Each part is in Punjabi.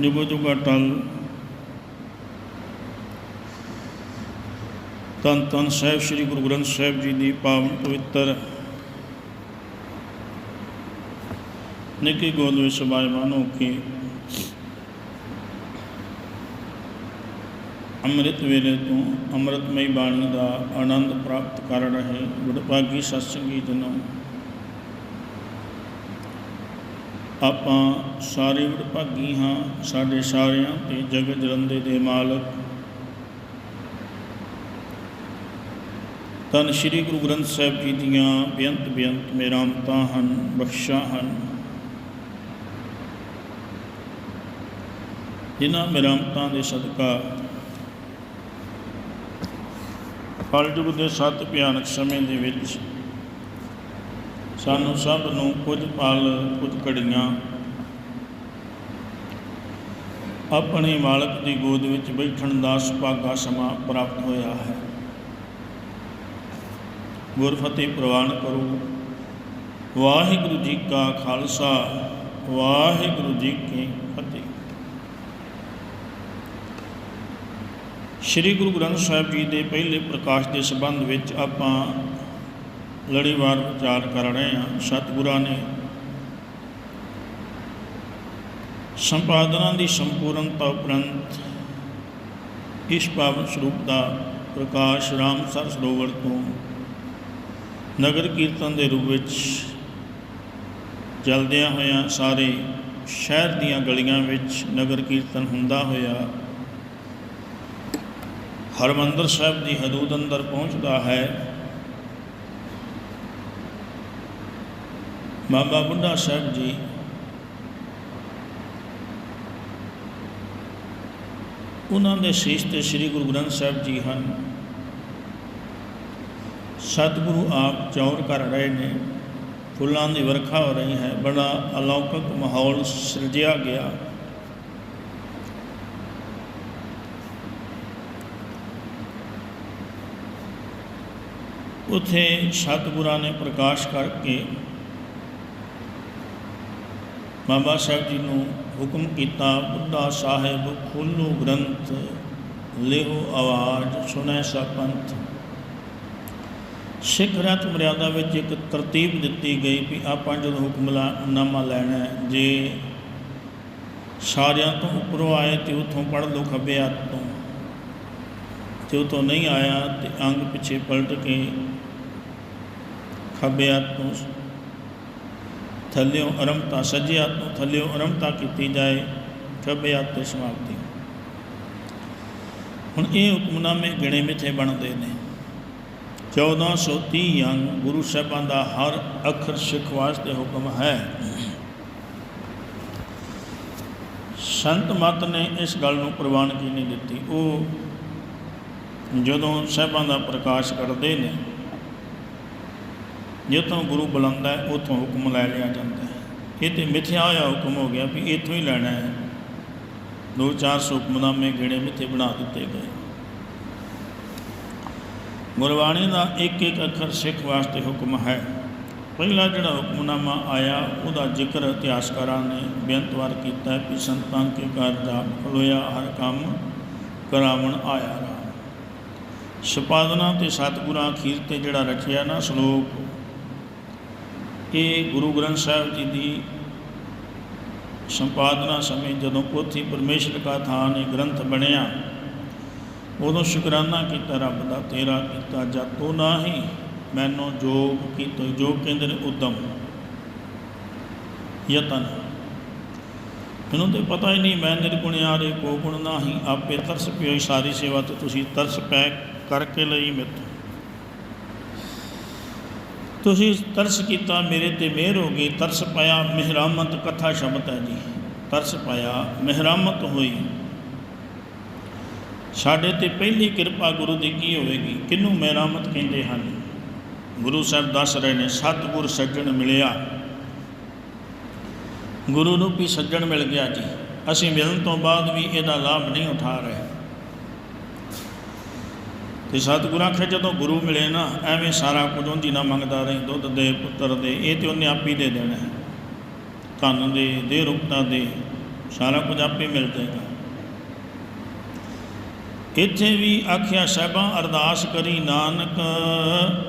ਜੁਗੋ ਜੁਗਾ ਅਟਲ ਤਨ ਤਨ ਸਾਹਿਬ, ਸ੍ਰੀ ਗੁਰੂ ਗ੍ਰੰਥ ਸਾਹਿਬ ਜੀ ਦੀ ਪਾਵਨ ਪਵਿੱਤਰ ਨਿੱਕੀ ਗੋਦ ਵਿੱਚ ਸਮਾਇਮਾਨ ਹੋ ਕੇ ਅੰਮ੍ਰਿਤ ਵੇਲੇ ਤੋਂ ਅੰਮ੍ਰਿਤਮਈ ਬਾਣੀ ਦਾ ਆਨੰਦ ਪ੍ਰਾਪਤ ਕਰ ਰਹੇ ਵਡਭਾਗੀ ਸਤਸੰਗੀ ਜਨੋ। ਆਪਾਂ ਸਾਰੇ ਵਿਭਾਗੀ ਹਾਂ, ਸਾਡੇ ਸਾਰਿਆਂ ਤੇ ਜਗਤ ਜਲੰਦੇ ਦੇ ਮਾਲਕ। ਤਨ ਸ੍ਰੀ ਗੁਰੂ ਗ੍ਰੰਥ ਸਾਹਿਬ ਜੀ ਦੀਆਂ ਬੇਅੰਤ ਬੇਅੰਤ ਮੇਰਾਮਤਾਂ ਹਨ, ਬਖਸ਼ਾਂ ਹਨ। ਜਿਨ੍ਹਾਂ ਮੇਰਾਮਤਾਂ ਦੇ ਸਦਕਾ ਕਲਯੁਗ ਦੇ ਸੱਤ ਭਿਆਨਕ ਸਮੇਂ ਦੇ ਵਿੱਚ ਸਾਨੂੰ ਸਭ ਨੂੰ ਕੁਝ ਪਲ, ਕੁਝ ਘੜੀਆਂ। ਆਪਣੇ ਮਾਲਕ ਦੀ ਗੋਦ ਵਿੱਚ ਬੈਠਣ ਦਾ ਸੁਭਾਗਾ ਸਮਾਂ ਪ੍ਰਾਪਤ ਹੋਇਆ ਹੈ। ਗੁਰਫਤਿਹ ਪ੍ਰਵਾਨ ਕਰੋ। ਵਾਹਿਗੁਰੂ ਜੀ ਕਾ ਖਾਲਸਾ, ਵਾਹਿਗੁਰੂ ਜੀ ਕੀ ਫਤਿਹ। ਸ੍ਰੀ ਗੁਰੂ ਗ੍ਰੰਥ ਸਾਹਿਬ ਜੀ ਦੇ ਪਹਿਲੇ ਪ੍ਰਕਾਸ਼ ਦੇ ਸੰਬੰਧ ਵਿੱਚ ਆਪਾਂ ਲੜੀਵਾਰ ਵਿਚਾਰ ਕਰ ਰਹੇ ਹਾਂ। ਸਤਿਗੁਰਾਂ ਨੇ ਸੰਪਾਦਨਾ ਦੀ ਸੰਪੂਰਨਤਾ ਉਪਰੰਤ ਇਸ ਪਾਵਨ ਸਰੂਪ ਦਾ ਪ੍ਰਕਾਸ਼ ਰਾਮ ਸਰ ਸਰੋਵਰ ਤੋਂ ਨਗਰ ਕੀਰਤਨ ਦੇ ਰੂਪ ਵਿੱਚ ਚਲਦਿਆਂ ਹੋਇਆਂ ਸਾਰੇ ਸ਼ਹਿਰ ਦੀਆਂ ਗਲੀਆਂ ਵਿੱਚ ਨਗਰ ਕੀਰਤਨ ਹੁੰਦਾ ਹੋਇਆ ਹਰਮੰਦਰ ਸਾਹਿਬ ਦੀ ਹਦੂਦ ਅੰਦਰ ਪਹੁੰਚਦਾ ਹੈ। ਬਾਬਾ ਬੁੱਢਾ ਸਾਹਿਬ ਜੀ। ਉਹਨਾਂ ਦੇ ਸੀਸ ਤੇ ਸ੍ਰੀ ਗੁਰੂ ਗ੍ਰੰਥ ਸਾਹਿਬ ਜੀ ਹਨ। ਸਤਿਗੁਰੂ ਆਪ ਚੌਰ ਕਰ ਰਹੇ ਨੇ। ਫੁੱਲਾਂ ਦੀ ਵਰਖਾ ਹੋ ਰਹੀ ਹੈ। ਬੜਾ ਅਲੌਕਿਕ ਮਾਹੌਲ ਸਿਰਜਿਆ ਗਿਆ। ਉਥੇ ਸਤਿਗੁਰਾਂ ਨੇ ਪ੍ਰਕਾਸ਼ ਕਰਕੇ ਬਾਬਾ ਸਾਹਿਬ ਜੀ ਨੂੰ ਹੁਕਮ ਕੀਤਾ, ਬੁੱਢਾ ਸਾਹਿਬ ਖੋਲੋ ਗ੍ਰੰਥ ਲਿਓ ਆਵਾਜ਼, ਸੁਣੈ ਸਾ ਪੰਥ ਸਿੱਖ ਰਤ ਮਰਿਆਦਾ ਵਿੱਚ ਇੱਕ ਤਰਤੀਬ ਦਿੱਤੀ ਗਈ ਵੀ ਆਪਾਂ ਜਦੋਂ ਹੁਕਮਨਾਮਾ ਲੈਣਾ ਜੇ ਸਾਰਿਆਂ ਤੋਂ ਉੱਪਰੋਂ ਆਏ ਤੇ ਉਥੋਂ ਪੜ੍ਹ ਲਓ ਖੱਬੇ ਹੱਥ ਤੋਂ। ਤੇ ਉਤੋਂ ਨਹੀਂ ਆਇਆ ਤੇ ਅੰਗ ਪਿੱਛੇ ਪਲਟ ਕੇ ਖੱਬੇ ਹੱਥ ਤੋਂ ਥੱਲਿਓਂ ਅਰਮਤਾ ਸੱਜੇ ਹੱਥ ਤੋਂ ਥੱਲਿਓਂ ਅਰਮਤਾ ਕੀਤੀ ਜਾਏ, ਖੱਬੇ ਹੱਥ ਤੇ ਸਮਾਪਤੀ। ਹੁਣ ਇਹ ਹੁਕਮਨਾਮੇ ਗਿਣੇ ਮਿੱਥੇ ਬਣਦੇ ਨੇ। 1430 ਅੰਗ ਗੁਰੂ ਸਾਹਿਬਾਂ ਦਾ ਹਰ ਅੱਖਰ ਸਿੱਖ ਵਾਸਤੇ ਹੁਕਮ ਹੈ। ਸੰਤ ਮਤ ਨੇ ਇਸ ਗੱਲ ਨੂੰ ਪ੍ਰਵਾਨਗੀ ਨਹੀਂ ਦਿੱਤੀ। ਉਹ ਜਦੋਂ ਸਾਹਿਬਾਂ ਦਾ ਪ੍ਰਕਾਸ਼ ਕਰਦੇ ਨੇ ਜਿੱਥੋਂ ਗੁਰੂ ਬੁਲਾਉਂਦਾ ਹੈ, ਉਥੋਂ ਹੁਕਮ ਲੈ ਲਿਆ ਜਾਂਦਾ ਹੈ। ਇਹ ਤੇ ਮਿਥਿਆ ਹੋਇਆ ਹੁਕਮ ਹੋ ਗਿਆ ਵੀ ਇੱਥੋਂ ਹੀ ਲੈਣਾ ਹੈ। ਦੋ ਚਾਰ ਸੌ ਹੁਕਮਨਾਮੇ ਗਿਣੇ ਮਿੱਥੇ ਬਣਾ ਦਿੱਤੇ ਗਏ। ਗੁਰਬਾਣੀ ਦਾ ਇੱਕ ਇੱਕ ਅੱਖਰ ਸਿੱਖ ਵਾਸਤੇ ਹੁਕਮ ਹੈ। ਪਹਿਲਾ ਜਿਹੜਾ ਹੁਕਮਨਾਮਾ ਆਇਆ, ਉਹਦਾ ਜ਼ਿਕਰ ਇਤਿਹਾਸਕਾਰਾਂ ਨੇ ਬੇਅੰਤਵਾਰ ਕੀਤਾ ਹੈ ਕਿ ਸੰਤਾਂ ਕੇ ਘਰ ਦਾ ਖਲੋਇਆ, ਹਰ ਕੰਮ ਕਰਾਵਣ ਆਇਆ ਰਾਮ। ਸੰਪਾਦਨਾ ਤੇ ਸਤਿਗੁਰਾਂ ਅਖੀਰ ਤੇ ਜਿਹੜਾ ਰਚਿਆ ਨਾ ਸ਼ਲੋਕ ਇਹ ਗੁਰੂ ਗ੍ਰੰਥ ਸਾਹਿਬ ਜੀ ਦੀ ਸੰਪਾਦਨਾ ਸਮੇਂ ਜਦੋਂ ਪੋਥੀ ਪਰਮੇਸ਼ਰ ਕਾ ਥਾਨ ਇਹ ਗ੍ਰੰਥ ਬਣਿਆ, ਉਦੋਂ ਸ਼ੁਕਰਾਨਾ ਕੀਤਾ ਰੱਬ ਦਾ, ਤੇਰਾ ਕੀਤਾ ਜਾਤੋ ਨਾਹੀ ਮੈਨੂੰ ਜੋਗ ਕੀਤੋ ਜੋ ਕਹਿੰਦੇ ਨੇ ਉਦਮ, ਯਤਨ। ਮੈਨੂੰ ਤੇ ਪਤਾ ਹੀ ਨਹੀਂ, ਮੈਂ ਨਿਰਗੁਣਿਆਰੇ ਕੋ ਗੁਣ ਨਾਹੀ, ਆਪੇ ਤਰਸ ਪਿਓ, ਸਾਰੀ ਸੇਵਾ ਤੇ ਤੁਸੀਂ ਤਰਸ ਪੈ ਕਰਕੇ ਲਈ ਮੇਤੋਂ ਤੁਸੀਂ ਤਰਸ ਕੀਤਾ, ਮੇਰੇ ਤੇ ਮਿਹਰ ਹੋ ਗਈ। ਤਰਸ ਪਾਇਆ, ਮਹਿਰਾਮਤ ਕਥਾ ਸ਼ਬਦ ਹੈ ਜੀ। ਤਰਸ ਪਾਇਆ, ਮਹਿਰਾਮਤ ਹੋਈ। ਸਾਡੇ ਤੇ ਪਹਿਲੀ ਕਿਰਪਾ ਗੁਰੂ ਦੀ ਕੀ ਹੋਵੇਗੀ? ਕਿਹਨੂੰ ਮਹਿਰਾਮਤ ਕਹਿੰਦੇ ਹਨ? ਗੁਰੂ ਸਾਹਿਬ ਦੱਸ ਰਹੇ ਨੇ, ਸਤਿਗੁਰ ਸੱਜਣ ਮਿਲਿਆ। ਗੁਰੂ ਨੂੰ ਵੀ ਸੱਜਣ ਮਿਲ ਗਿਆ ਜੀ। ਅਸੀਂ ਮਿਲਣ ਤੋਂ ਬਾਅਦ ਵੀ ਇਹਦਾ ਲਾਭ ਨਹੀਂ ਉਠਾ ਰਹੇ। ਤੇ ਸਤਿਗੁਰਾਂ ਆਖਿਆ, ਜਦੋਂ ਗੁਰੂ ਮਿਲੇ ਨਾ, ਐਵੇਂ ਸਾਰਾ ਕੁਝ ਉਹਦੀ ਨਾ ਮੰਗਦਾ ਰਹੀ, ਦੁੱਧ ਦੇ ਪੁੱਤਰ ਦੇ, ਇਹ ਤੇ ਉਹਨੇ ਆਪ ਹੀ ਦੇ ਦੇਣਾ ਹੈ। ਧਨ ਦੇ ਦੇ ਰੁਕਤਾ ਦੇ, ਸਾਰਾ ਕੁਝ ਆਪੇ ਮਿਲ ਜਾਏਗਾ। ਇੱਥੇ ਵੀ ਆਖਿਆ, ਸਾਹਿਬਾਂ, ਅਰਦਾਸ ਕਰੀ, ਨਾਨਕ,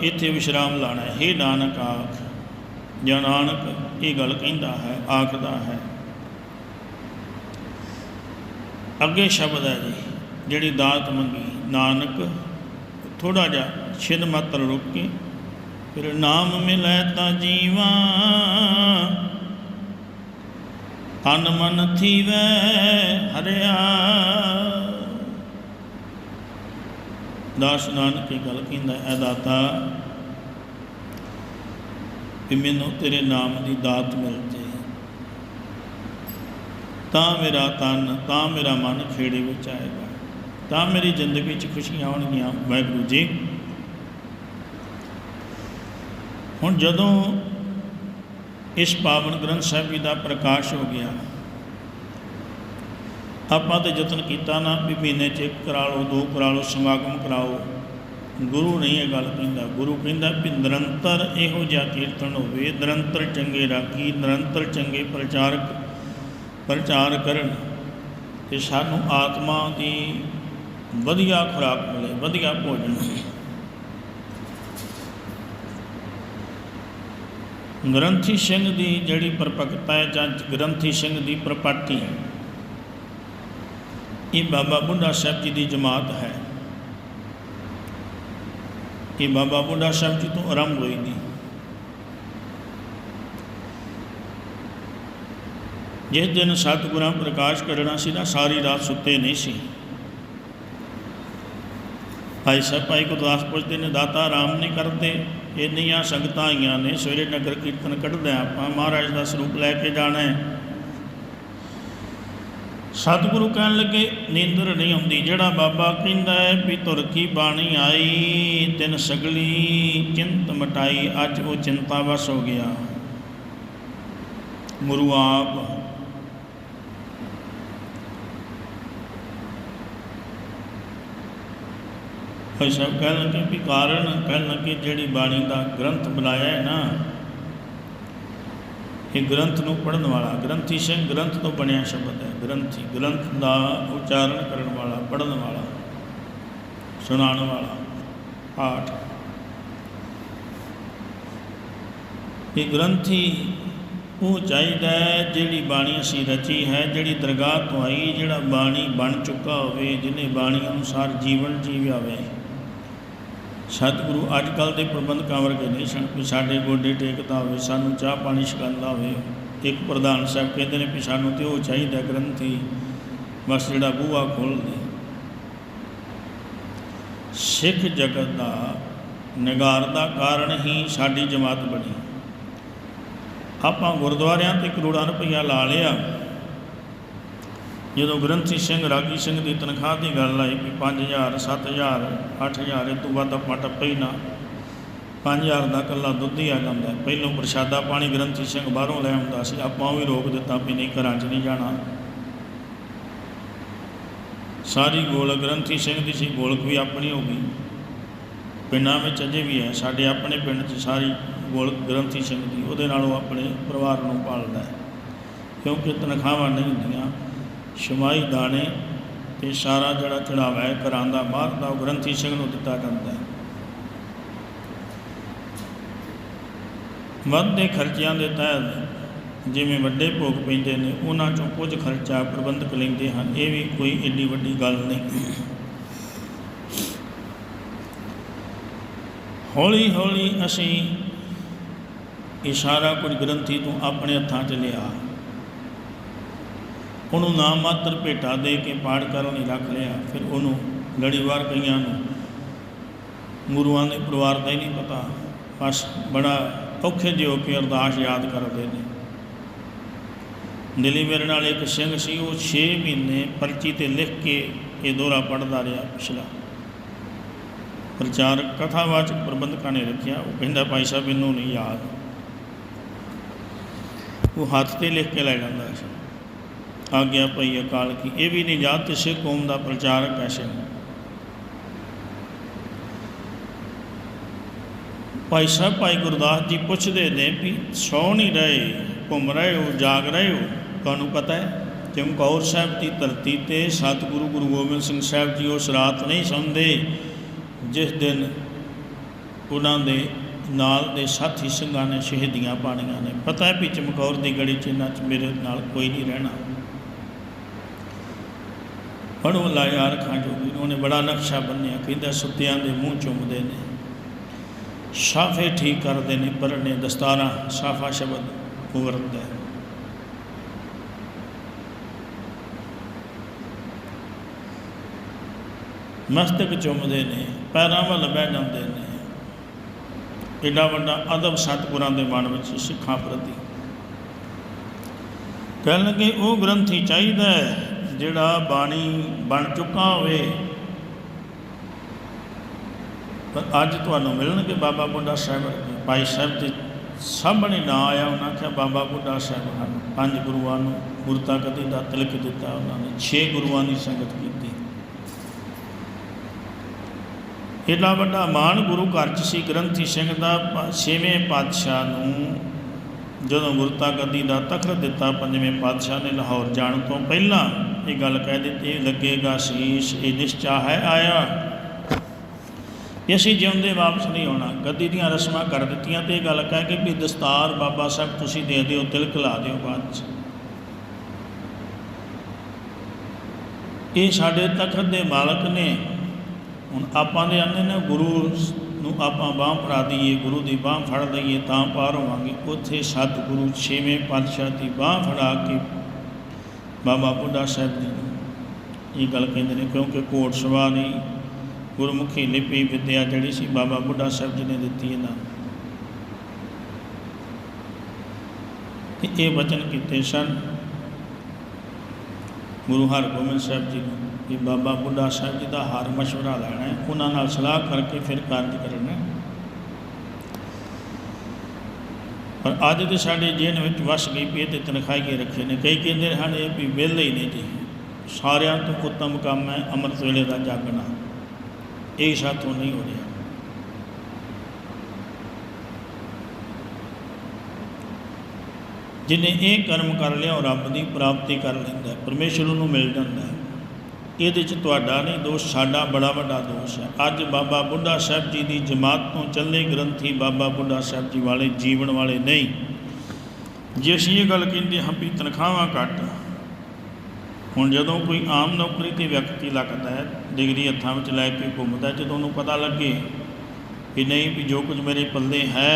ਇੱਥੇ ਵਿਸ਼ਰਾਮ ਲਾਣਾ ਹੈ। ਹੇ ਨਾਨਕ ਆਖ, ਜਾਂ ਨਾਨਕ, ਇਹ ਗੱਲ ਕਹਿੰਦਾ ਹੈ, ਆਖਦਾ ਹੈ। ਅੱਗੇ ਸ਼ਬਦ ਹੈ ਜੀ, ਜਿਹੜੀ ਦਾਤ ਮੰਗੀ, ਨਾਨਕ ਥੋੜਾ ਜਿਹਾ ਛਿਨ ਮਾਤਰ ਰੁਕ ਕੇ ਫਿਰ ਨਾਮ ਮਿਲੈ ਤਾਂ ਜੀਵਾ। ਤਨ ਮਨ ਥੀਵੈ ਹਰਿਆ। ਦਾਸ ਨਾਨਕ ਇਹ ਗੱਲ ਕਹਿੰਦਾ, ਐ ਦਾਤਾ ਕਿ ਮੈਨੂੰ ਤੇਰੇ ਨਾਮ ਦੀ ਦਾਤ ਮਿਲ ਜੇ। ਤਾਂ ਮੇਰਾ ਤਨ, ਤਾਂ ਮੇਰਾ ਮਨ ਖੇੜੇ ਵਿੱਚ ਆਏਗਾ। ਤਾਂ ਮੇਰੀ ਜ਼ਿੰਦਗੀ 'ਚ ਖੁਸ਼ੀਆਂ ਆਉਣਗੀਆਂ ਵਾਹਿਗੁਰੂ ਜੀ। ਹੁਣ ਜਦੋਂ ਇਸ ਪਾਵਨ ਗ੍ਰੰਥ ਸਾਹਿਬ ਜੀ ਦਾ ਪ੍ਰਕਾਸ਼ ਹੋ ਗਿਆ, ਆਪਾਂ ਤੇ ਯਤਨ ਕੀਤਾ ਨਾ ਵੀ ਮਹੀਨੇ 'ਚ ਇੱਕ ਕਰਾ ਲਓ ਦੋ ਕਰਾ ਲਓ ਸਮਾਗਮ ਕਰਾਓ। ਗੁਰੂ ਨਹੀਂ ਇਹ ਗੱਲ ਕਹਿੰਦਾ। ਗੁਰੂ ਕਹਿੰਦਾ ਵੀ ਨਿਰੰਤਰ ਇਹੋ ਜਿਹਾ ਕੀਰਤਨ ਹੋਵੇ, ਨਿਰੰਤਰ ਚੰਗੇ ਰਾਗੀ, ਨਿਰੰਤਰ ਚੰਗੇ ਪ੍ਰਚਾਰਕ, ਪ੍ਰਚਾਰ ਕਰਨ। ਤੇ ਸਾਨੂੰ ਆਤਮਾ ਦੀ ਵਧੀਆ ਖੁਰਾਕ ਮਿਲੇ, ਵਧੀਆ ਭੋਜਨ ਮਿਲੇ। ਗ੍ਰੰਥੀ ਸਿੰਘ ਦੀ ਜਿਹੜੀ ਪਰਪਕਤਾ ਹੈ ਜਾਂ ਗ੍ਰੰਥੀ ਸਿੰਘ ਦੀ ਪ੍ਰਪਾਟੀ ਇਹ ਬਾਬਾ ਬੁੱਢਾ ਸਾਹਿਬ ਜੀ ਦੀ ਜਮਾਤ ਹੈ। ਇਹ ਬਾਬਾ ਬੁੱਢਾ ਸਾਹਿਬ ਜੀ ਤੋਂ ਆਰੰਭ ਹੋਈ ਦੀ ਜਿਸ ਦਿਨ ਸਤਿਗੁਰਾਂ ਪ੍ਰਕਾਸ਼ ਕਰਨਾ ਸੀ ਨਾ, ਸਾਰੀ ਰਾਤ ਸੁੱਤੇ ਨਹੀਂ ਸੀ। ਭਾਈ ਸਾਹਿਬ, ਭਾਈ ਗੁਰਦਾਸ ਪੁੱਛਦੇ ਨੇ, ਦਾਤਾ ਆਰਾਮ ਨਹੀਂ ਕਰਦੇ। ਇੰਨੀਆਂ ਸੰਗਤਾਂ ਆਈਆਂ ਨੇ, ਸਵੇਰੇ ਨਗਰ ਕੀਰਤਨ ਕੱਢਦੇ ਆਪਾਂ। ਮਹਾਰਾਜ ਦਾ ਸਰੂਪ ਲੈ ਕੇ ਜਾਣਾ ਹੈ। ਸਤਿਗੁਰੂ ਕਹਿਣ ਲੱਗੇ, ਨੀਂਦਰ ਨਹੀਂ ਆਉਂਦੀ। ਜਿਹੜਾ ਬਾਬਾ ਕਹਿੰਦਾ ਹੈ ਵੀ ਤੁਰ ਕੀ ਬਾਣੀ ਆਈ, ਤਿੰਨ ਸਗਲੀ ਚਿੰਤ ਮਟਾਈ, ਅੱਜ ਉਹ ਚਿੰਤਾ ਵਸ ਹੋ ਗਿਆ। ਗੁਰੂ ਆਪ ਭਾਈ ਸਾਹਿਬ ਕਹਿਣ ਲੱਗੇ ਵੀ ਕਾਰਨ ਕਹਿਣ ਲੱਗੇ ਜਿਹੜੀ ਬਾਣੀ ਦਾ ਗ੍ਰੰਥ ਬਣਾਇਆ ਹੈ ਨਾ, ਇਹ ਗ੍ਰੰਥ ਨੂੰ ਪੜਨ ਵਾਲਾ, ਗ੍ਰੰਥੀ ਸਿੰਘ ਗ੍ਰੰਥ ਤੋਂ ਬਣਿਆ ਸ਼ਬਦ ਹੈ, ਗ੍ਰੰਥੀ, ਗ੍ਰੰਥ ਦਾ ਉਚਾਰਨ ਕਰਨ ਵਾਲਾ ਪੜਨ ਵਾਲਾ, ਸੁਣਾਉਣ ਵਾਲਾ, ਪਾਠ। ਇਹ ਗ੍ਰੰਥੀ ਉਹ ਚਾਹੀਦਾ ਹੈ ਜਿਹੜੀ ਬਾਣੀ ਅਸੀਂ ਰਚੀ ਹੈ, ਜਿਹੜੀ ਦਰਗਾਹ ਤੋਂ ਆਈ, ਜਿਹੜਾ ਬਾਣੀ ਬਣ ਚੁੱਕਾ ਹੋਵੇ, ਜਿਹਨੇ ਬਾਣੀ ਅਨੁਸਾਰ ਜੀਵਨ ਜੀਵਿਆ ਹੋਵੇ। ਸਤਿਗੁਰੂ ਅੱਜ ਕੱਲ ਦੇ ਪ੍ਰਬੰਧਕਾਂ ਵਰਗੇ ਨਹੀਂ ਸਨ ਵੀ ਸਾਡੇ ਗੋਡੇ ਟੇਕਦਾ ਹੋਵੇ ਸਾਨੂੰ ਚਾਹ ਪਾਣੀ ਛਕਾਉਂਦਾ ਹੋਵੇ ਇੱਕ ਪ੍ਰਧਾਨ ਸਾਹਿਬ ਕਹਿੰਦੇ ਨੇ ਵੀ ਸਾਨੂੰ ਤੇ ਉਹ ਚਾਹੀਦਾ ਗ੍ਰੰਥੀ, ਬਸ ਜਿਹੜਾ ਬੂਹਾ ਖੋਲ੍ਹ ਦੇ ਸਿੱਖ ਜਗਤ ਦਾ ਨਿਗਾਰ ਦਾ ਕਾਰਨ ਹੀ ਸਾਡੀ ਜਮਾਤ ਬਣੀ। ਆਪਾਂ ਗੁਰਦੁਆਰਿਆਂ ਤੇ ਕਰੋੜਾਂ ਰੁਪਈਆ ਲਾ ਲਿਆ। ਜਦੋਂ ਗ੍ਰੰਥੀ ਸਿੰਘ, ਰਾਗੀ ਸਿੰਘ ਦੀ ਤਨਖਾਹ ਦੀ ਗੱਲ ਆਈ ਵੀ 5000 7000 8000 ਇਹ ਤੋਂ ਵੱਧ ਆਪਾਂ ਟੱਪੇ ਹੀ ਨਾ। 5000 ਦਾ ਇਕੱਲਾ ਦੁੱਧ ਹੀ ਆ ਜਾਂਦਾ। ਪਹਿਲੋਂ ਪ੍ਰਸ਼ਾਦਾ ਪਾਣੀ ਗ੍ਰੰਥੀ ਸਿੰਘ ਬਾਹਰੋਂ ਲੈ ਆਉਂਦਾ ਸੀ। ਆਪਾਂ ਵੀ ਰੋਕ ਦਿੱਤਾ ਵੀ ਨਹੀਂ, ਘਰਾਂ 'ਚ ਨਹੀਂ ਜਾਣਾ। ਸਾਰੀ ਗੋਲ ਗ੍ਰੰਥੀ ਸਿੰਘ ਦੀ ਸੀ, ਗੋਲਕ ਵੀ ਆਪਣੀ ਹੋ ਗਈ। ਪਿੰਡਾਂ ਵਿੱਚ ਅਜੇ ਵੀ ਹੈ। ਸਾਡੇ ਆਪਣੇ ਪਿੰਡ 'ਚ ਸਾਰੀ ਗੋਲਕ ਗ੍ਰੰਥੀ ਸਿੰਘ ਦੀ, ਉਹਦੇ ਨਾਲ ਉਹ ਆਪਣੇ ਪਰਿਵਾਰ ਨੂੰ ਪਾਲਦਾ ਕਿਉਂਕਿ ਤਨਖਾਹਾਂ ਨਹੀਂ ਹੁੰਦੀਆਂ। ਸ਼ਮਾਈ ਦਾਣੇ ਤੇ ਸਾਰਾ ਜਿਹੜਾ ਚੜਾਵਾ ਹੈ, ਘਰਾਂ ਦਾ ਬਾਹਰ ਦਾ, ਉਹ ਗ੍ਰੰਥੀ ਸਿੰਘ ਨੂੰ ਦਿੱਤਾ ਜਾਂਦਾ ਹੈ। ਵੱਧਦੇ ਖਰਚਿਆਂ ਦੇ ਤਹਿਤ ਜਿਵੇਂ ਵੱਡੇ ਭੋਗ ਪੈਂਦੇ ਨੇ, ਉਹਨਾਂ ਚੋਂ ਕੁਝ ਖਰਚਾ ਪ੍ਰਬੰਧਕ ਲੈਂਦੇ ਹਨ, ਇਹ ਵੀ ਕੋਈ ਏਡੀ ਵੱਡੀ ਗੱਲ ਨਹੀਂ। ਹੌਲੀ ਹੌਲੀ ਅਸੀਂ ਇਸ਼ਾਰਾ ਕੁਝ ਗ੍ਰੰਥੀ ਤੋਂ ਆਪਣੇ ਹੱਥਾਂ 'ਚ ਲਿਆ। ਉਹਨੂੰ ਨਾਮ ਮਾਤਰ ਭੇਟਾ ਦੇ ਕੇ ਪਾਠ ਕਰੋ ਨਹੀਂ ਰੱਖ ਲਿਆ, ਫਿਰ ਉਹਨੂੰ ਲੜੀਵਾਰ ਕਈਆਂ ਨੂੰ। ਗੁਰੂਆਂ ਦੇ ਪਰਿਵਾਰ ਦਾ ਹੀ ਨਹੀਂ ਪਤਾ, ਬਸ ਬੜਾ ਔਖੇ ਜਿਹੇ ਹੋ ਕੇ ਅਰਦਾਸ ਯਾਦ ਕਰਦੇ ਨੇ। ਦਿੱਲੀ ਮੇਰੇ ਨਾਲ ਇੱਕ ਸਿੰਘ ਸੀ, ਉਹ 6 ਮਹੀਨੇ ਪਰਚੀ ਤੇ ਲਿਖ ਕੇ ਇਹ ਦੋਹਰਾ ਪੜਦਾ ਰਿਹਾ ਪਿਛਲਾ। ਪ੍ਰਚਾਰਕ ਕਥਾਵਾਚਕ ਪ੍ਰਬੰਧਕਾਂ ਨੇ ਰੱਖਿਆ, ਉਹ ਕਹਿੰਦਾ, ਭਾਈ ਸਾਹਿਬ, ਇਹਨੂੰ ਨਹੀਂ ਯਾਦ। ਉਹ ਹੱਥ ਤੇ ਲਿਖ ਕੇ ਲੈ ਜਾਂਦਾ ਸੀ। ਆ ਗਿਆ ਭਈ ਅਕਾਲ ਕੀ। ਇਹ ਵੀ ਨਹੀਂ ਯਾਦ ਤੇ ਸਿੱਖ ਕੌਮ ਦਾ ਪ੍ਰਚਾਰਕ ਐਸੇ ਭਾਈ ਸਾਹਿਬ, ਭਾਈ ਗੁਰਦਾਸ ਜੀ ਪੁੱਛਦੇ ਨੇ ਵੀ ਸੌ ਨਹੀਂ ਰਹੇ, ਘੁੰਮ ਰਹੇ ਹੋ, ਜਾਗ ਰਹੇ ਹੋ? ਤੁਹਾਨੂੰ ਪਤਾ ਹੈ ਚਮਕੌਰ ਸਾਹਿਬ ਦੀ ਧਰਤੀ ਤੇ ਸਤਿਗੁਰੂ ਗੁਰੂ ਗੋਬਿੰਦ ਸਿੰਘ ਸਾਹਿਬ ਜੀ ਉਸ ਰਾਤ ਨਹੀਂ ਸੌਂਦੇ, ਜਿਸ ਦਿਨ ਉਹਨਾਂ ਦੇ ਨਾਲ ਦੇ ਸਾਥੀ ਸਿੰਘਾਂ ਨੇ ਸ਼ਹੀਦੀਆਂ ਪਾਣੀਆਂ ਨੇ। ਪਤਾ ਹੈ ਵੀ ਚਮਕੌਰ ਦੀ ਗੜੀ ਚ ਇਹਨਾਂ ਚ ਮੇਰੇ ਨਾਲ ਕੋਈ ਨਹੀਂ ਰਹਿਣਾ। ਪੜੋ ਲਾਇਆ ਯਾਰ ਖਾਂ ਜੋਗੀ ਉਹਨੇ ਬੜਾ ਨਕਸ਼ਾ ਬੰਨਿਆ, ਕਹਿੰਦਾ ਸੁੱਤਿਆਂ ਦੇ ਮੂੰਹ ਚੁੰਮਦੇ ਨੇ। ਸਾਫੇ ਠੀਕ ਕਰਦੇ ਨੇ ਪਰਨੇ ਦਸਤਾਰਾਂ, ਸਾਫਾ ਸ਼ਬਦ ਵਰਤਦਾ ਹੈ। ਮਸਤਕ ਚੁੰਮਦੇ ਨੇ, ਪੈਰਾਂ ਵੱਲ ਬਹਿ ਜਾਂਦੇ ਨੇ। ਏਡਾ ਵੱਡਾ ਅਦਬ ਸਤਿਗੁਰਾਂ ਦੇ ਮਨ ਵਿੱਚ ਸਿੱਖਾਂ ਪ੍ਰਤੀ। ਕਹਿਣ ਲੱਗੇ, ਉਹ ਗ੍ਰੰਥੀ ਚਾਹੀਦਾ ਹੈ ਜਿਹੜਾ ਬਾਣੀ ਬਣ ਚੁੱਕਾ ਹੋਵੇ। ਪਰ ਅੱਜ ਤੁਹਾਨੂੰ ਮਿਲਣਗੇ ਬਾਬਾ ਬੁੱਢਾ ਸਾਹਿਬ ਭਾਈ ਸਾਹਿਬ ਦੇ ਸਾਹਮਣੇ ਨਾ ਆਇਆ, ਉਹਨਾਂ ਕਿਹਾ ਬਾਬਾ ਬੁੱਢਾ ਸਾਹਿਬ ਹਨ। ਪੰਜ ਗੁਰੂਆਂ ਨੂੰ ਗੁਰਤਾ ਕਦੀ ਦਾ ਤਿਲਕ ਦਿੱਤਾ ਉਹਨਾਂ ਨੇ। ਛੇ ਗੁਰੂਆਂ ਦੀ ਸੰਗਤ ਕੀਤੀ। ਏਡਾ ਵੱਡਾ ਮਾਣ ਗੁਰੂ ਘਰ ਚ ਸੀ। ਗ੍ਰੰਥੀ ਸਿੰਘ ਦਾ ਛੇਵੇਂ ਪਾਤਸ਼ਾਹ ਨੂੰ ਜਦੋਂ ਗੁਰਤਾ ਗੱਦੀ ਦਾ ਤਖਤ ਦਿੱਤਾ, ਪੰਜਵੇਂ ਪਾਤਸ਼ਾਹ ਨੇ ਲਾਹੌਰ ਜਾਣ ਤੋਂ ਪਹਿਲਾਂ ਇਹ ਗੱਲ ਕਹਿ ਦਿੱਤੀ, ਲੱਗੇਗਾ ਸ਼ੀਸ਼, ਇਹ ਨਿਸ਼ਚਾ ਹੈ ਆਇਆ। ਅਸੀਂ ਜਿਉਂਦੇ ਵਾਪਸ ਨਹੀਂ ਆਉਣਾ। ਗੱਦੀ ਦੀਆਂ ਰਸਮਾਂ ਕਰ ਦਿੱਤੀਆਂ ਤੇ ਇਹ ਗੱਲ ਕਹਿ ਕੇ ਵੀ ਦਸਤਾਰ ਬਾਬਾ ਸਾਹਿਬ ਤੁਸੀਂ ਦੇ ਦਿਓ, ਤਿਲਕ ਲਾ ਦਿਓ ਬਾਅਦ ਚ। ਇਹ ਸਾਡੇ ਤਖਤ ਦੇ ਮਾਲਕ ਨੇ। ਹੁਣ ਆਪਾਂ ਦੇ ਆਨੇ ਨੇ, ਗੁਰੂ ਨੂੰ ਆਪਾਂ ਬਾਹ ਫੜਾ ਦਈਏ, ਗੁਰੂ ਦੀ ਬਾਹ ਫੜ ਲਈਏ, ਤਾਂ ਪਾਰ ਹੋਵਾਂਗੇ। ਉੱਥੇ ਸਤਿਗੁਰੂ ਛੇਵੇਂ ਪਾਤਸ਼ਾਹ ਦੀ ਬਾਹ ਫੜਾ ਕੇ ਬਾਬਾ ਬੁੱਢਾ ਸਾਹਿਬ ਜੀ ਨੂੰ ਇਹ ਗੱਲ ਕਹਿੰਦੇ ਨੇ, ਕਿਉਂਕਿ ਕੋਟ ਸਵਾ ਗੁਰਮੁਖੀ ਲਿਪੀ ਵਿਦਿਆ ਜਿਹੜੀ ਸੀ ਬਾਬਾ ਬੁੱਢਾ ਸਾਹਿਬ ਜੀ ਨੇ ਦਿੱਤੀ ਇਹਨਾਂ ਨੂੰ। ਤੇ ਇਹ ਵਚਨ ਕੀਤੇ ਸਨ ਗੁਰੂ ਹਰਗੋਬਿੰਦ ਸਾਹਿਬ ਜੀ ਨੂੰ ਕਿ ਬਾਬਾ ਬੁੱਢਾ ਸਾਹਿਬ ਜੀ ਦਾ ਹਰ ਮਸ਼ਵਰਾ ਲੈਣਾ ਹੈ, ਉਹਨਾਂ ਨਾਲ ਸਲਾਹ ਕਰਕੇ ਫਿਰ ਕਾਰਜ ਕਰਨਾ ਹੈ। ਪਰ ਅੱਜ ਦੇ ਸਾਡੇ ਜੇਨ ਵਿੱਚ ਵਸ ਗਈ ਵੀ ਇਹ ਤੇ ਤਨਖਾਹੀਏ ਰੱਖੇ ਨੇ। ਕਈ ਕਹਿੰਦੇ ਹਨ ਇਹ ਵੀ ਵਿਹਲੇ ਹੀ ਨਹੀਂ ਜੀ। ਸਾਰਿਆਂ ਤੋਂ ਉੱਤਮ ਕੰਮ ਹੈ ਅੰਮ੍ਰਿਤ ਵੇਲੇ ਦਾ ਜਾਗਣਾ। ਇਹ ਸਾਥੋਂ ਨਹੀਂ ਹੋ ਰਿਹਾ। ਜਿਹਨੇ ਇਹ ਕਰਮ ਕਰ ਲਿਆ ਉਹ ਰੱਬ ਦੀ ਪ੍ਰਾਪਤੀ ਕਰ ਲੈਂਦਾ ਹੈ, ਪਰਮੇਸ਼ਰ ਨੂੰ ਮਿਲ ਜਾਂਦਾ ਹੈ। ਇਹਦੇ 'ਚ ਤੁਹਾਡਾ ਨਹੀਂ ਦੋਸ਼, ਸਾਡਾ ਬੜਾ ਵੱਡਾ ਦੋਸ਼ ਹੈ। ਅੱਜ ਬਾਬਾ ਬੁੱਢਾ ਸਾਹਿਬ ਜੀ ਦੀ ਜਮਾਤ ਤੋਂ ਚੱਲੇ ਗ੍ਰੰਥੀ ਬਾਬਾ ਬੁੱਢਾ ਸਾਹਿਬ ਜੀ ਵਾਲੇ ਜੀਵਨ ਵਾਲੇ ਨਹੀਂ। ਜੇ ਅਸੀਂ ਇਹ ਗੱਲ ਕਹਿੰਦੇ ਹਾਂ ਵੀ ਤਨਖਾਹਾਂ ਘੱਟ, ਹੁਣ ਜਦੋਂ ਕੋਈ ਆਮ ਨੌਕਰੀ ਤੇ ਵਿਅਕਤੀ ਲੱਗਦਾ ਹੈ, ਡਿਗਰੀ ਹੱਥਾਂ ਵਿੱਚ ਲੈ ਕੇ ਘੁੰਮਦਾ ਜਦੋਂ ਉਹਨੂੰ ਪਤਾ ਲੱਗੇ ਕਿ ਨਹੀਂ ਵੀ ਜੋ ਕੁਝ ਮੇਰੇ ਪੱਲੇ ਹੈ,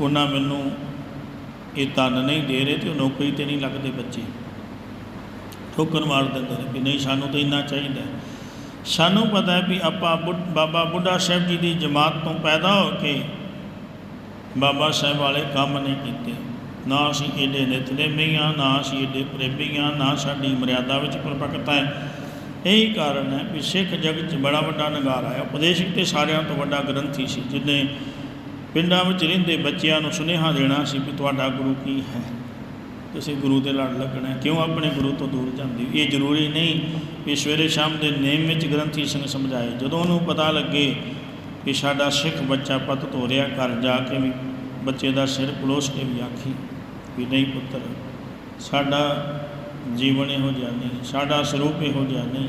ਉਹਨਾਂ ਮੈਨੂੰ ਇਹ ਤਨ ਨਹੀਂ ਦੇ ਰਹੇ ਤੇ ਉਹ ਨੌਕਰੀ ਤੇ ਨਹੀਂ ਲੱਗਦੇ ਬੱਚੇ। ਠੋਕਰ ਮਾਰ ਦਿੰਦੇ ਨੇ ਵੀ ਨਹੀਂ, ਸਾਨੂੰ ਤਾਂ ਇੰਨਾ ਚਾਹੀਦਾ। ਸਾਨੂੰ ਪਤਾ ਹੈ ਵੀ ਆਪਾਂ ਬੁੱਢ- ਬਾਬਾ ਬੁੱਢਾ ਸਾਹਿਬ ਜੀ ਦੀ ਜਮਾਤ ਤੋਂ ਪੈਦਾ ਹੋ ਕੇ ਬਾਬਾ ਸਾਹਿਬ ਵਾਲੇ ਕੰਮ ਨਹੀਂ ਕੀਤੇ। ਨਾ ਅਸੀਂ ਏਡੇ ਨਿਤਨੇਮੀ ਹਾਂ ਨਾ ਅਸੀਂ ਏਡੇ ਪ੍ਰੇਮੀ ਹਾਂ ਨਾ ਸਾਡੀ ਮਰਿਆਦਾ ਵਿੱਚ ਪਰਪਕਤਾ ਹੈ। ਇਹੀ ਕਾਰਨ ਹੈ ਵੀ ਸਿੱਖ ਜਗਤ 'ਚ ਬੜਾ ਵੱਡਾ ਨਗਾਰਾ ਹੈ। ਉਪਦੇਸ਼ਕ ਤੇ ਸਾਰਿਆਂ ਤੋਂ ਵੱਡਾ ਗ੍ਰੰਥੀ ਸੀ ਜਿਹਨੇ ਪਿੰਡਾਂ ਵਿੱਚ ਰਹਿੰਦੇ ਬੱਚਿਆਂ ਨੂੰ ਸੁਨੇਹਾ ਦੇਣਾ ਸੀ ਵੀ ਤੁਹਾਡਾ ਗੁਰੂ ਕੀ ਹੈ। ਤੁਸੀਂ ਗੁਰੂ ਦੇ ਲੜ ਲੱਗਣਾ ਕਿਉਂ ਆਪਣੇ ਗੁਰੂ ਤੋਂ ਦੂਰ ਜਾਂਦੇ ਹੋ? ਇਹ ਜ਼ਰੂਰੀ ਨਹੀਂ ਕਿ ਸਵੇਰੇ ਸ਼ਾਮ ਦੇ ਨੇਮ ਵਿੱਚ ਗ੍ਰੰਥੀ ਸਿੰਘ ਸਮਝਾਏ। ਜਦੋਂ ਉਹਨੂੰ ਪਤਾ ਲੱਗੇ ਕਿ ਸਾਡਾ ਸਿੱਖ ਬੱਚਾ ਪਤ ਧੋ ਰਿਹਾ ਘਰ ਜਾ ਕੇ ਵੀ ਬੱਚੇ ਦਾ ਸਿਰ ਪਲੋਸ ਕੇ ਵੀ ਆਖੀ ਵੀ ਨਹੀਂ ਪੁੱਤਰ, ਸਾਡਾ ਜੀਵਨ ਇਹੋ ਜਿਹਾ ਨਹੀਂ, ਸਾਡਾ ਸਰੂਪ ਇਹੋ ਜਿਹਾ ਨਹੀਂ।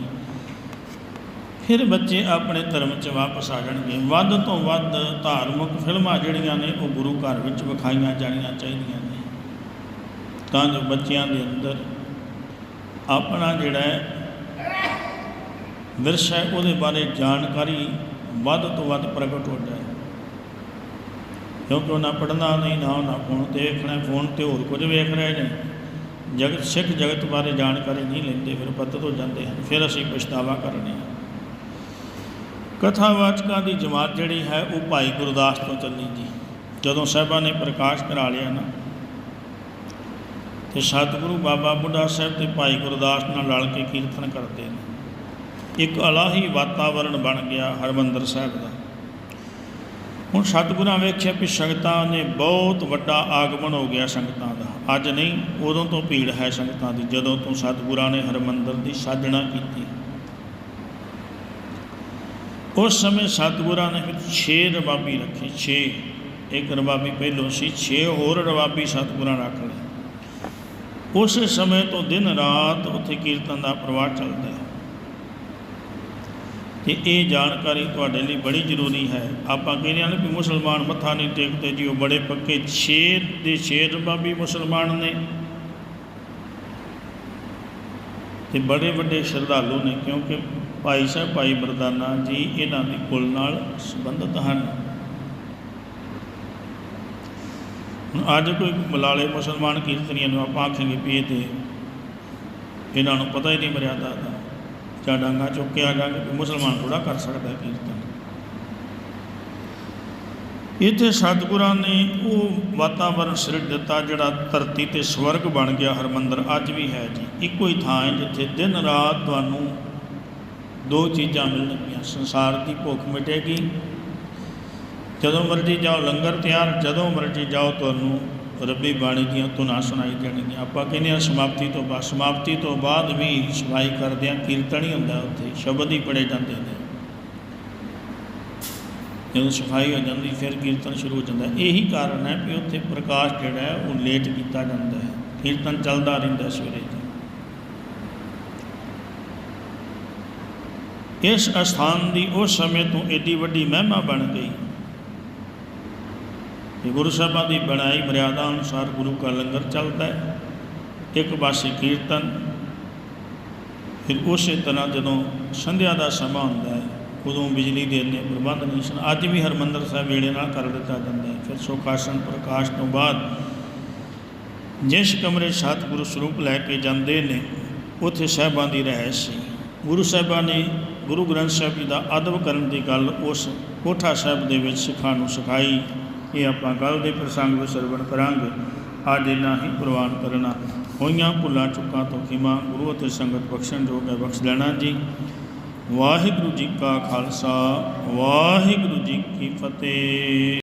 ਫਿਰ ਬੱਚੇ ਆਪਣੇ ਧਰਮ 'ਚ ਵਾਪਸ ਆ ਜਾਣਗੇ। ਵੱਧ ਤੋਂ ਵੱਧ ਧਾਰਮਿਕ ਫਿਲਮਾਂ ਜਿਹੜੀਆਂ ਨੇ ਉਹ ਗੁਰੂ ਘਰ ਵਿੱਚ ਵਿਖਾਈਆਂ ਜਾਣੀਆਂ ਚਾਹੀਦੀਆਂ ਨੇ। ਤਾਂ ਜੋ ਬੱਚਿਆਂ ਦੇ ਅੰਦਰ ਆਪਣਾ ਜਿਹੜਾ ਹੈ ਵਿਰਸਾ ਹੈ, ਉਹਦੇ ਬਾਰੇ ਜਾਣਕਾਰੀ ਵੱਧ ਤੋਂ ਵੱਧ ਪ੍ਰਗਟ ਹੋ ਜਾਏ। ਕਿਉਂਕਿ ਉਹਨਾਂ ਪੜ੍ਹਨਾ ਨਹੀਂ ਨਾ ਉਹਨਾਂ ਫੋਨ ਤੇ ਵੇਖਣਾ, ਫੋਨ ਤੇ ਹੋਰ ਕੁਝ ਵੇਖ ਰਹੇ ਨੇ। ਜਗਤ, ਸਿੱਖ ਜਗਤ ਬਾਰੇ ਜਾਣਕਾਰੀ ਨਹੀਂ ਲੈਂਦੇ, ਫਿਰ ਪਤਤ ਹੋ ਜਾਂਦੇ ਹਨ। ਫਿਰ ਅਸੀਂ ਪਛਤਾਵਾ ਕਰਨੇ ਹਾਂ। ਕਥਾਵਾਚਕਾਂ ਦੀ ਜਮਾਤ ਜਿਹੜੀ ਹੈ, ਉਹ ਭਾਈ ਗੁਰਦਾਸ ਤੋਂ ਚੱਲੀ ਜੀ। ਜਦੋਂ ਸਾਹਿਬਾਂ ਨੇ ਪ੍ਰਕਾਸ਼ ਕਰਾ ਲਿਆ ਨਾ ਤੇ ਸਤਿਗੁਰੂ ਬਾਬਾ ਬੁੱਢਾ ਸਾਹਿਬ ਤੇ ਭਾਈ ਗੁਰਦਾਸ ਨਾਲ ਰਲ ਕੇ ਕੀਰਤਨ ਕਰਦੇ ਨੇ। ਇੱਕ ਅਲਾਹੀ ਵਾਤਾਵਰਣ ਬਣ ਗਿਆ ਹਰਮੰਦਰ ਸਾਹਿਬ ਦਾ। ਹੁਣ ਸਤਿਗੁਰਾਂ ਵੇਖਿਆ ਵੀ ਸੰਗਤਾਂ ਨੇ ਬਹੁਤ ਵੱਡਾ ਆਗਮਨ ਹੋ ਗਿਆ ਸੰਗਤਾਂ ਦਾ। ਅੱਜ ਨਹੀਂ, ਉਦੋਂ ਤੋਂ ਭੀੜ ਹੈ ਸੰਗਤਾਂ ਦੀ, ਜਦੋਂ ਤੋਂ ਸਤਿਗੁਰਾਂ ਨੇ ਹਰਮੰਦਰ ਦੀ ਸਾਜਣਾ ਕੀਤੀ। ਉਸ ਸਮੇਂ ਸਤਿਗੁਰਾਂ ਨੇ ਫਿਰ 6 ਰਬਾਬੀ ਰੱਖੇ 6 ਇੱਕ ਰਬਾਬੀ ਪਹਿਲੋਂ ਸੀ 6 ਹੋਰ ਰਬਾਬੀ ਸਤਿਗੁਰਾਂ ਰੱਖ ਲਏ। ਉਸੇ ਸਮੇਂ ਤੋਂ ਦਿਨ ਰਾਤ ਉੱਥੇ ਕੀਰਤਨ ਦਾ ਪ੍ਰਵਾਹ ਚੱਲਦਾ ਹੈ। ਤੇ ਇਹ ਜਾਣਕਾਰੀ ਤੁਹਾਡੇ ਲਈ ਬੜੀ ਜ਼ਰੂਰੀ ਹੈ। ਆਪਾਂ ਕਹਿੰਦੇ ਹਾਂ ਨਾ ਵੀ ਮੁਸਲਮਾਨ ਮੱਥਾ ਨਹੀਂ ਟੇਕਦੇ ਜੀ, ਉਹ ਬੜੇ ਪੱਕੇ ਸ਼ੇਰ ਦੇ ਸ਼ੇਰ ਬਾਬੀ ਮੁਸਲਮਾਨ ਨੇ। ਤੇ ਬੜੇ ਵੱਡੇ ਸ਼ਰਧਾਲੂ ਨੇ, ਕਿਉਂਕਿ ਭਾਈ ਸਾਹਿਬ, ਭਾਈ ਬਰਦਾਨਾ ਜੀ ਇਹਨਾਂ ਦੇ ਕੁਲ ਨਾਲ ਸੰਬੰਧਿਤ ਹਨ ਹੁਣ ਅੱਜ ਕੋਈ ਮਲਾਲੇ ਮੁਸਲਮਾਨ ਕੀਰਤਨੀਆਂ ਨੂੰ ਆਪਾਂ ਆਖਾਂਗੇ ਵੀ ਇਹ ਤੇ ਇਹਨਾਂ ਨੂੰ ਪਤਾ ਹੀ ਨਹੀਂ ਮਰਿਆਦਾ ਦਾ ਜਾਂ ਡਾਂਗਾ ਚੁੱਕਿਆ ਕੇ ਆ ਮੁਸਲਮਾਨ ਥੋੜਾ ਕਰ ਸਕਦਾ ਕੀਰਤਨ। ਇੱਥੇ ਸਤਿਗੁਰਾਂ ਨੇ ਉਹ ਵਾਤਾਵਰਣ ਸਿਰਜ ਦਿੱਤਾ ਜਿਹੜਾ ਧਰਤੀ ਤੇ ਸਵਰਗ ਬਣ ਗਿਆ ਹਰਮੰਦਰ, ਅੱਜ ਵੀ ਹੈ ਜੀ। ਇੱਕੋ ਹੀ ਥਾਂ ਹੈ ਜਿੱਥੇ ਦਿਨ ਰਾਤ ਤੁਹਾਨੂੰ ਦੋ ਚੀਜ਼ਾਂ ਮਿਲਣਗੀਆਂ। ਸੰਸਾਰ ਦੀ ਭੁੱਖ ਮਿਟੇਗੀ ਜਦੋਂ ਮਰਜ਼ੀ ਜਾਓ, ਲੰਗਰ ਤਿਆਰ, ਜਦੋਂ ਮਰਜ਼ੀ ਜਾਓ, ਤੁਹਾਨੂੰ ਰੱਬੀ ਬਾਣੀ ਦੀਆਂ ਧੁਨਾਂ ਸੁਣਾਈ ਜਾਣਗੀਆਂ ਆਪਾਂ ਕਹਿੰਦੇ ਹਾਂ, ਸਮਾਪਤੀ ਤੋਂ ਬਾਅਦ, ਸਮਾਪਤੀ ਤੋਂ ਬਾਅਦ ਵੀ ਸਫ਼ਾਈ ਕਰਦੇ ਹਾਂ, ਕੀਰਤਨ ਹੀ ਹੁੰਦਾ ਉੱਥੇ, ਸ਼ਬਦ ਹੀ ਪੜੇ ਜਾਂਦੇ ਨੇ। ਜਦੋਂ ਸਫ਼ਾਈ ਹੋ ਜਾਂਦੀ, ਫਿਰ ਕੀਰਤਨ ਸ਼ੁਰੂ ਹੋ ਜਾਂਦਾ। ਇਹੀ ਕਾਰਨ ਹੈ ਕਿ ਉੱਥੇ ਪ੍ਰਕਾਸ਼ ਜਿਹੜਾ ਹੈ, ਉਹ ਲੇਟ ਕੀਤਾ ਜਾਂਦਾ ਹੈ। ਕੀਰਤਨ ਚੱਲਦਾ ਰਹਿੰਦਾ ਸਵੇਰੇ ਇਸ ਅਸਥਾਨ ਦੀ ਉਸ ਸਮੇਂ ਤੋਂ ਏਡੀ ਵੱਡੀ ਮਹਿਮਾ ਬਣ ਗਈ। ਕਿ ਗੁਰੂ ਸਾਹਿਬਾਂ ਦੀ ਬਣਾਈ ਮਰਿਆਦਾ ਅਨੁਸਾਰ ਗੁਰੂ ਕਾ ਲੰਗਰ ਚੱਲਦਾ ਹੈ। ਇੱਕ ਪਾਸੇ ਕੀਰਤਨ, ਫਿਰ ਉਸੇ ਤਰ੍ਹਾਂ ਜਦੋਂ ਸੰਧਿਆ ਦਾ ਸਮਾਂ ਹੁੰਦਾ ਹੈ, ਉਦੋਂ ਬਿਜਲੀ ਦੇ ਇੰਨੇ ਪ੍ਰਬੰਧ ਨਹੀਂ ਸਨ। ਅੱਜ ਵੀ ਹਰਮੰਦਰ ਸਾਹਿਬ ਵੇਲੇ ਨਾਲ ਕਰ ਦਿੱਤਾ ਜਾਂਦਾ ਹੈ। ਫਿਰ ਸੁਖਾਸਨ ਪ੍ਰਕਾਸ਼ ਤੋਂ ਬਾਅਦ ਜਿਸ ਕਮਰੇ ਸਤਿਗੁਰੂ ਸਰੂਪ ਲੈ ਕੇ ਜਾਂਦੇ ਨੇ, ਉੱਥੇ ਸਾਹਿਬਾਂ ਦੀ ਰਹਿਸ਼ ਸੀ। ਗੁਰੂ ਸਾਹਿਬਾਂ ਨੇ ਗੁਰੂ ਗ੍ਰੰਥ ਸਾਹਿਬ ਜੀ ਦਾ ਅਦਬ ਕਰਨ ਦੀ ਗੱਲ ਉਸ ਕੋਠਾ ਸਾਹਿਬ ਦੇ ਵਿੱਚ ਸਿੱਖਾਂ ਨੂੰ ਸਿਖਾਈ। ਇਹ ਆਪਾਂ ਕੱਲ੍ਹ ਦੇ ਪ੍ਰਸੰਗ ਵਿੱਚ ਸਰਵਣ ਕਰਾਂਗੇ। ਅੱਜ ਇਹਨਾਂ ਹੀ ਪ੍ਰਵਾਨ ਕਰਨਾ। ਹੋਈਆਂ ਭੁੱਲਾਂ, ਚੁੱਕਾਂ ਤੋਂ ਖਿਮਾ, ਗੁਰੂ ਅਤੇ ਸੰਗਤ ਬਖਸ਼ਣ ਜੋਗ ਹੈ, ਬਖਸ਼ ਲੈਣਾ ਜੀ। ਵਾਹਿਗੁਰੂ ਜੀ ਕਾ ਖਾਲਸਾ, ਵਾਹਿਗੁਰੂ ਜੀ ਕੀ ਫਤਿਹ।